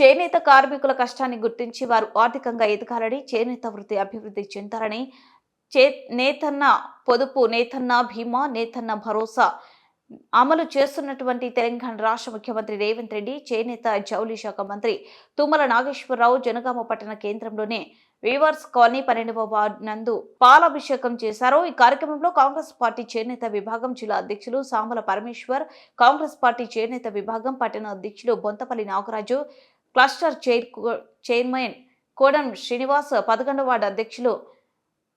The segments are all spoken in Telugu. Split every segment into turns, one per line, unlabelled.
చేనేత కార్మికుల కష్టాన్ని గుర్తించి వారు ఆర్థికంగా ఎదగాలని చేనేత వృత్తి అభివృద్ధి చెందాలని చే నేతన్న పొదుపు నేతన్న భీమా నేతన్న భరోసా అమలు చేస్తున్నటువంటి తెలంగాణ రాష్ట్ర ముఖ్యమంత్రి రేవంత్ రెడ్డి చేనేత జౌలి శాఖ మంత్రి తుమ్మల నాగేశ్వరరావు జనగామ పట్టణ కేంద్రంలోనే వీవర్స్ కాలనీ పన్నెండవ వార్డు నందు పాలాభిషేకం చేశారు. ఈ కార్యక్రమంలో కాంగ్రెస్ పార్టీ చేనేత విభాగం జిల్లా అధ్యక్షులు సామల పరమేశ్వర్ కాంగ్రెస్ పార్టీ చేనేత విభాగం పట్టణ అధ్యక్షులు Bontapalli Nagaraju cluster chair chairman Kodam Srinivas పదకొండవ వార్డు అధ్యక్షులు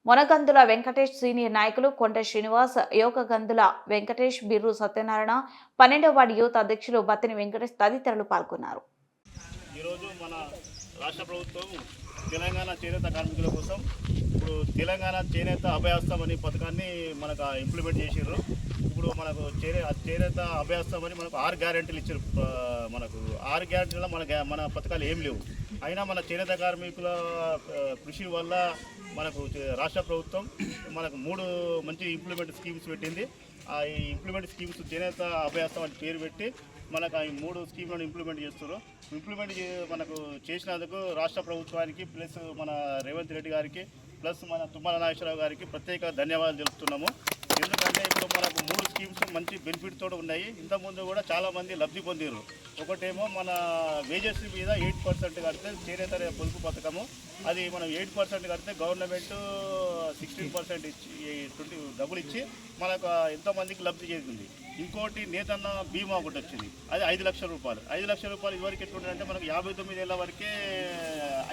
మొనగందుల వెంకటేష్ సీనియర్ నాయకులు కొండ శ్రీనివాస్ యోగగందుల వెంకటేష్ బిర్రు సత్యనారాయణ పన్నెండవ వార్డు యూత్ అధ్యక్షులు బత్తిని వెంకటేష్ తదితరులు పాల్గొన్నారు.
ఈరోజు మన రాష్ట్ర ప్రభుత్వం తెలంగాణ చేనేత కార్మికుల కోసం తెలంగాణ చేనేత అభయాస్తం అనే పథకాన్ని మనకు ఇంప్లిమెంట్ చేసారు ఇప్పుడు మనకు చేనే చేనేత అభయాస్తం అని మనకు ఆరు గ్యారెంటీలు ఇచ్చారు మనకు ఆరు గ్యారెంటీల మన గ్యా- మన పథకాలు ఏం లేవు. అయినా మన చేనేత కార్మికుల కృషి వల్ల మనకు రాష్ట్ర ప్రభుత్వం మనకు మూడు మంచి ఇంప్లిమెంట్ స్కీమ్స్ పెట్టింది. ఈ ఇంప్లిమెంట్ స్కీమ్స్ చేనేత అభ్యాసం అని పేరు పెట్టి మనకు ఈ మూడు స్కీమ్లను ఇంప్లిమెంట్ చేస్తున్నారు ఇంప్లిమెంట్ చే- మనకు చేసినందుకు రాష్ట్ర ప్రభుత్వానికి ప్లస్ మన రేవంత్ రెడ్డి గారికి ప్లస్ మన తుమ్మల నాగేశ్వరరావు గారికి ప్రత్యేక ధన్యవాదాలు తెలుపుతున్నాము. ఎందుకంటే ఇప్పుడు మనకు మూడు స్కీమ్స్ మంచి బెనిఫిట్ ఉన్నాయి. ఇంతకుముందు కూడా చాలామంది లబ్ధి పొందారు ఒకటేమో మన వేజెస్ మీద ఎయిట్ పర్సెంట్ కడితే చేనేత పొదుపు పథకము. అది మనం ఎయిట్ పర్సెంట్ కడితే గవర్నమెంట్ సిక్స్టీన్ పర్సెంట్ ఇచ్చి ట్వంటీ డబ్బులు ఇచ్చి మనకు ఎంతోమందికి లబ్ధి చేసింది. ఇంకోటి నేతన్న బీమా ఒకటి వచ్చింది. అది ఐదు లక్షల రూపాయలు. ఐదు లక్షల రూపాయలు ఇదివరకు ఎట్లుండే మనకు యాభై తొమ్మిది ఏళ్ళ వరకే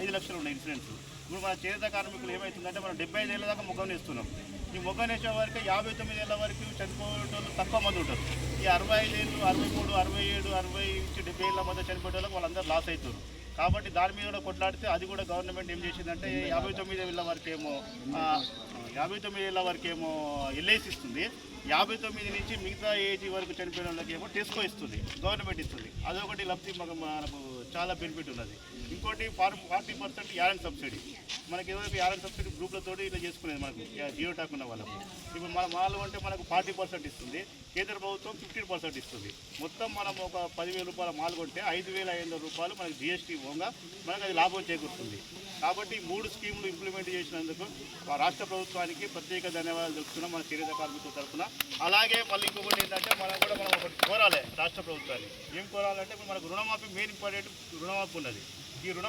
ఐదు లక్షలు ఉన్నాయి ఇన్సూరెన్స్ ఇప్పుడు మన చేత కార్మికులు ఏమవుతుందంటే మనం డెబ్బై ఐదు ఏళ్ళ దాకా ముఖం వేస్తున్నాం ఈ ముఖం వేసే వరకు యాభై తొమ్మిది ఏళ్ళ వరకు చనిపోయేటోళ్ళు తక్కువ మంది ఉంటారు. ఈ అరవై ఐదు ఏళ్ళు అరవై మూడు అరవై ఏడు అరవై నుంచి డెబ్బై ఏళ్ళ మధ్య చనిపోయే వాళ్ళందరూ లాస్ అవుతారు. కాబట్టి దాని మీద కూడా కొట్లాడితే అది కూడా గవర్నమెంట్ ఏం చేసిందంటే యాభై తొమ్మిది వేల వరకు ఏమో యాభై తొమ్మిది ఏళ్ళ వరకేమో ఎల్ఐసి ఇస్తుంది. యాభై తొమ్మిది నుంచి మిగతా ఏజ్ వరకు చనిపోయిన వాళ్ళకి ఏమో టెస్కో ఇస్తుంది గవర్నమెంట్ ఇస్తుంది. అదొకటి లబ్ధి మనకు మనకు చాలా బెనిఫిట్ ఉన్నది. ఇంకోటి ఫార్ ఫార్టీ పర్సెంట్ యారెంట్ సబ్సిడీ. మనకి ఏదైతే యారెంట్ సబ్సిడీ గ్రూప్లతో ఇలా చేసుకునేది మనకు జియో టాక్ ఉన్న వాళ్ళకు. ఇప్పుడు మన వాళ్ళు అంటే మనకు ఫార్టీ పర్సెంట్ ఇస్తుంది. కేంద్ర ప్రభుత్వం ఫిఫ్టీన్ పర్సెంట్ ఇస్తుంది. మొత్తం మనం ఒక పదివేల రూపాయల మాల్ కొంటే ఐదు వేల ఐదు వందల రూపాయలు మనకి జిఎస్టీ పోగా మనకు అది లాభం చేకూరుతుంది. కాబట్టి మూడు స్కీములు ఇంప్లిమెంట్ చేసినందుకు రాష్ట్ర రాష్ట్ర ప్రభుత్వానికి ప్రత్యేక ధన్యవాదాలు తెలుపుతున్నాం మన చేనేత కార్మికుల తరఫున. అలాగే మళ్ళీ ఇంకొకటి ఏంటంటే మనం కూడా మనం ఒకటి కోరాలి రాష్ట్ర ప్రభుత్వాన్ని. ఏం కోరాలంటే ఇప్పుడు మనకు రుణమాఫీ మెయిన్ ఇంపార్టెంట్ రుణమాఫీ ఉన్నది. ఈ రుణ